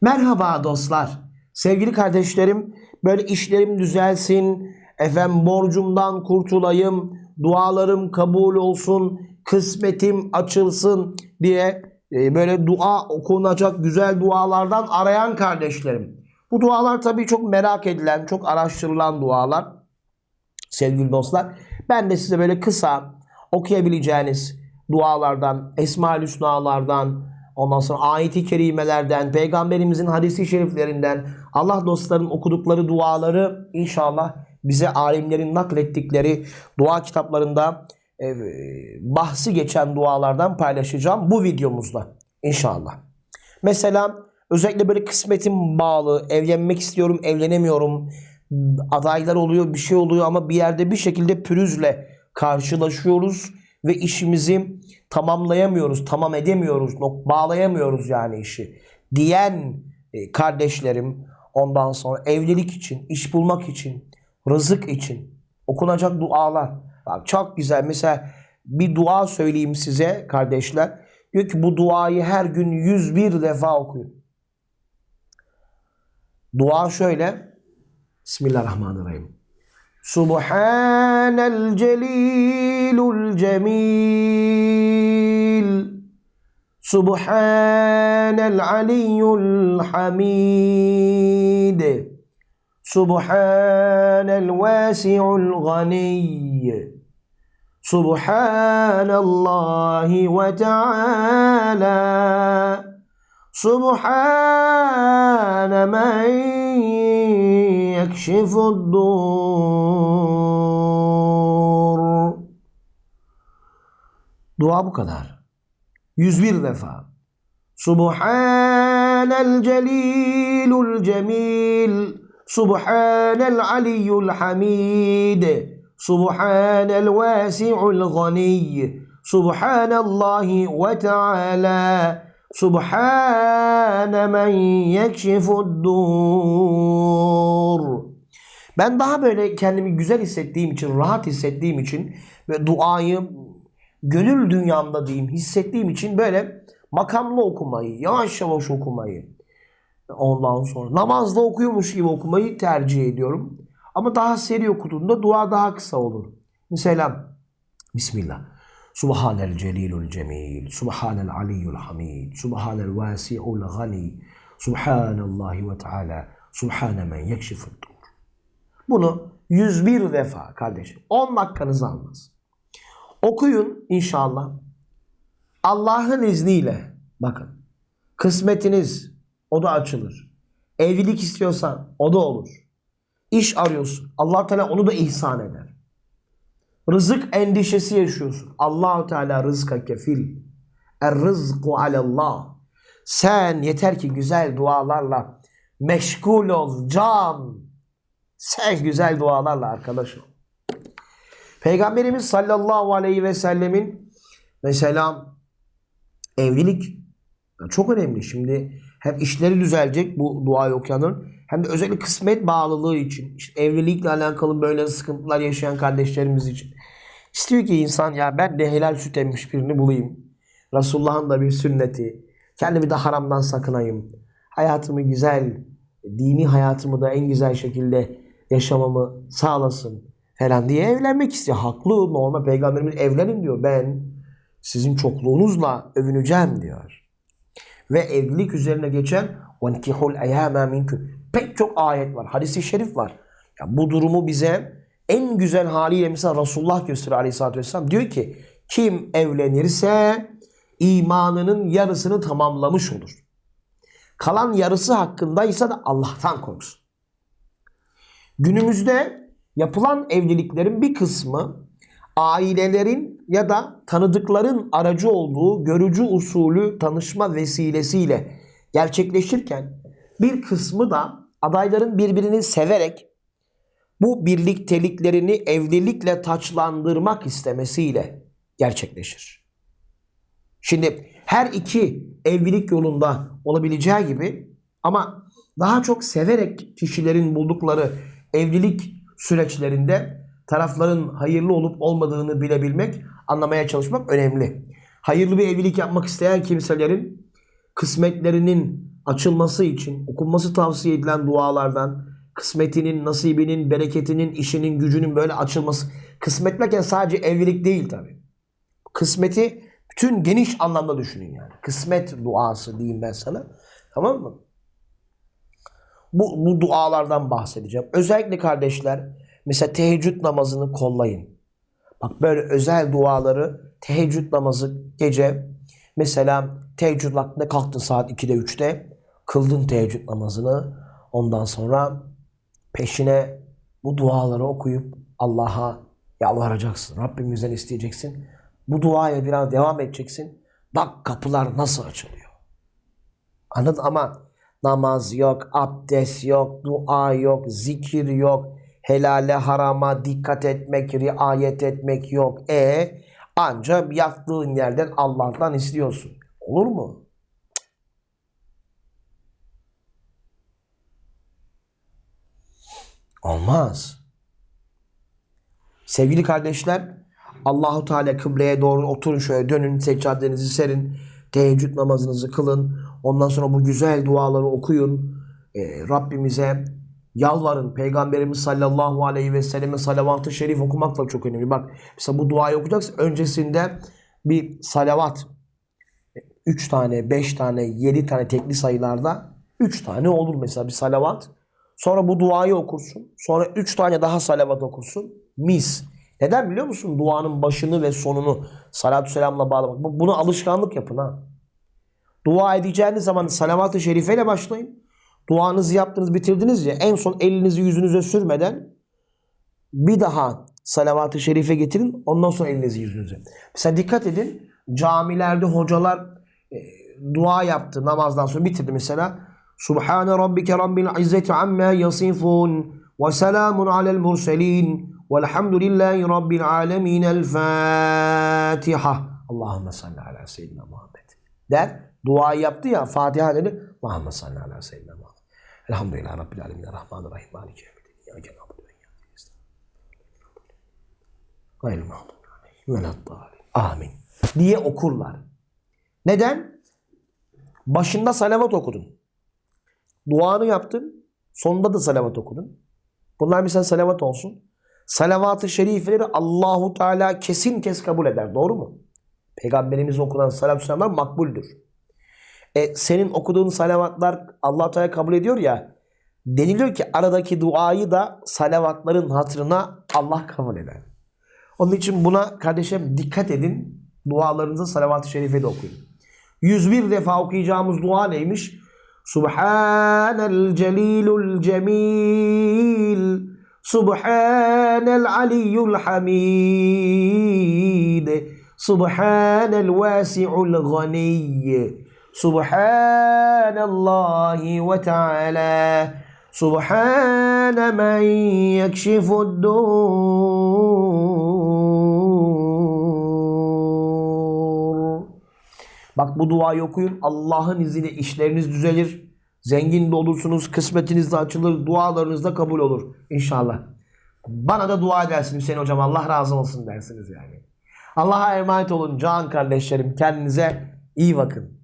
Merhaba dostlar. Sevgili kardeşlerim, böyle işlerim düzelsin, efendim borcumdan kurtulayım, dualarım kabul olsun, kısmetim açılsın diye e, böyle dua okunacak güzel dualardan arayan kardeşlerim. Bu dualar tabii çok merak edilen, çok araştırılan dualar sevgili dostlar. Ben de size böyle kısa okuyabileceğiniz dualardan, Esma-ül Hüsna'lardan, ondan sonra ayet-i kerimelerden, peygamberimizin hadisi şeriflerinden, Allah dostlarının okudukları duaları inşallah bize alimlerin naklettikleri dua kitaplarında e, bahsi geçen dualardan paylaşacağım bu videomuzda inşallah. Mesela özellikle böyle kısmetim bağlı, evlenmek istiyorum, evlenemiyorum, adaylar oluyor, bir şey oluyor ama bir yerde bir şekilde pürüzle karşılaşıyoruz ve işimizi tamamlayamıyoruz, tamam edemiyoruz, bağlayamıyoruz yani işi diyen e, kardeşlerim ondan sonra evlilik için, iş bulmak için, rızık için okunacak dualar. Bak çok güzel. Mesela bir dua söyleyeyim size kardeşler. Diyor ki bu duayı her gün 101 defa okuyun. Dua şöyle. Bismillahirrahmanirrahim. Subhanel celilul cemil. Subhanel aliyyul hamid. Subhanel vasi'ul ganiy. Subhanallahi ve Teala. سبحان من يكشف الدور Dua bu kadar. 101 defa. Subhanel celilul cemil. Subhanel aliyyul hamid. Subhanel vasi'ul ganiy. Subhanallahi ve Teala. Subhane men yekşifuddur. Ben daha böyle kendimi güzel hissettiğim için, rahat hissettiğim için ve duayı gönül dünyamda diyeyim hissettiğim için böyle makamlı okumayı, yavaş yavaş okumayı ondan sonra namazda okuyormuş gibi okumayı tercih ediyorum. Ama daha seri okuduğumda dua daha kısa olur. Mesela Bismillah. Subhanel celilul cemil, Subhanel aliyyul hamid, Subhanel vasi'ul gani, Subhanallahi ve Teala, Subhane men yekşifuddur. Bunu 101 defa kardeşim. 10 dakikanızı almaz. Okuyun inşallah. Allah'ın izniyle bakın. Kısmetiniz o da açılır. Evlilik istiyorsan o da olur. İş arıyorsun. Allah Teala onu da ihsan eder. Rızık endişesi yaşıyorsun. Allahu Teala rızka kefil. Er rızku alallah. Sen yeter ki güzel dualarla meşgul ol can. Sen güzel dualarla arkadaş. Peygamberimiz sallallahu aleyhi ve sellemin mesela evlilik çok önemli. Şimdi hem işleri düzelecek bu duayı okuyanların hem de özellikle kısmet bağlılığı için, işte evlilikle alakalı böyle sıkıntılar yaşayan kardeşlerimiz için. İstiyor ki insan ya ben de helal süt emmiş birini bulayım. Resulullah'ın da bir sünneti. Kendimi de haramdan sakınayım. Hayatımı güzel, dini hayatımı da en güzel şekilde yaşamamı sağlasın falan diye evlenmek istiyor. Haklı, normal peygamberimiz evlenin diyor. Ben sizin çokluğunuzla övüneceğim diyor. Ve evlilik üzerine geçen وَنْكِحُ الْاَيَامَا مِنْكُمْ Pek çok ayet var. Hadis-i şerif var. Ya bu durumu bize en güzel haliyle mesela Resulullah gösteriyor aleyhissalatü vesselam. Diyor ki kim evlenirse imanının yarısını tamamlamış olur. Kalan yarısı hakkındaysa da Allah'tan korksun. Günümüzde yapılan evliliklerin bir kısmı ailelerin ya da tanıdıkların aracı olduğu görücü usulü tanışma vesilesiyle gerçekleşirken bir kısmı da adayların birbirini severek bu birlikteliklerini evlilikle taçlandırmak istemesiyle gerçekleşir. Şimdi her iki evlilik yolunda olabileceği gibi ama daha çok severek kişilerin buldukları evlilik süreçlerinde tarafların hayırlı olup olmadığını bilebilmek, anlamaya çalışmak önemli. Hayırlı bir evlilik yapmak isteyen kimselerin kısmetlerinin açılması için okunması tavsiye edilen dualardan kısmetinin, nasibinin, bereketinin, işinin, gücünün böyle açılması. Kısmet derken sadece evlilik değil tabi. Kısmeti bütün geniş anlamda düşünün yani. Kısmet duası diyeyim ben sana. Tamam mı? Bu, bu dualardan bahsedeceğim. Özellikle kardeşler mesela teheccüd namazını kollayın. Bak böyle özel duaları teheccüd namazı gece mesela teheccüd vaktinde kalktın saat 2'de 3'te kıldın teheccüd namazını ondan sonra peşine bu duaları okuyup Allah'a yalvaracaksın. Rabbimizden isteyeceksin. Bu duaya biraz devam edeceksin. Bak kapılar nasıl açılıyor. Anladın ama namaz yok, abdest yok, dua yok, zikir yok, helale harama dikkat etmek, riayet etmek yok. E ancak yattığın yerden Allah'tan istiyorsun. Olur mu? Olmaz. Sevgili kardeşler, Allahu Teala kıbleye doğru oturun şöyle dönün, seccadenizi serin, teheccüd namazınızı kılın. Ondan sonra bu güzel duaları okuyun. Ee, Rabbimize yalvarın. Peygamberimiz sallallahu aleyhi ve selleme salavat-ı şerif okumak da çok önemli. Bak mesela bu duayı okuyacaksın. Öncesinde bir salavat 3 tane, 5 tane, 7 tane tekli sayılarda 3 tane olur mesela bir salavat. Sonra bu duayı okursun. Sonra 3 tane daha salavat okursun. Mis. Neden biliyor musun? Duanın başını ve sonunu salatü selamla bağlamak. Bu- Bunu alışkanlık yapın ha. Dua edeceğiniz zaman salavat-ı şerifeyle başlayın. Duanızı yaptınız bitirdiniz ya en son elinizi yüzünüze sürmeden bir daha salavat-ı şerife getirin. Ondan sonra elinizi yüzünüze. Mesela dikkat edin. Camilerde hocalar e, dua yaptı namazdan sonra bitirdi mesela. Subhane rabbike rabbil izzeti amma yasifun ve selamun alel murselin velhamdülillahi rabbil alemin el Fatiha. Allahümme salli ala seyyidina Muhammed. Der. Duayı yaptı ya Fatiha dedi. Allahümme salli ala seyyidina Muhammed. Elhamdülillahi rabbil alemin. Rahmanirrahim. Maliki yevmiddin. İyyâke nestaîn. Gayril mağdubi. Amin. Diye okurlar. Neden? Başında salavat okudun. Duanı yaptın. Sonunda da salavat okudun. Bunlar mesela salavat olsun. Salavat-ı şerifeleri Allahu Teala kesin kes kabul eder. Doğru mu? Peygamberimiz okunan salatü selamlar makbuldür. E, senin okuduğun salavatlar Allah Teala kabul ediyor ya. Deniliyor ki aradaki duayı da salavatların hatırına Allah kabul eder. Onun için buna kardeşim dikkat edin. Dualarınızı salavat-ı şerife de okuyun. 101 defa okuyacağımız dua neymiş? Subhanel celilul cemil. Subhanel aliyyul hamid. Subhanel vasi'ul ganiy. Subhanallahi ve Teala. Subhane men yekşifud dur. Bak bu duayı okuyun. Allah'ın izniyle işleriniz düzelir. Zengin de olursunuz. Kısmetiniz de açılır. Dualarınız da kabul olur. İnşallah. Bana da dua edersiniz Hüseyin hocam. Allah razı olsun dersiniz yani. Allah'a emanet olun can kardeşlerim. Kendinize iyi bakın.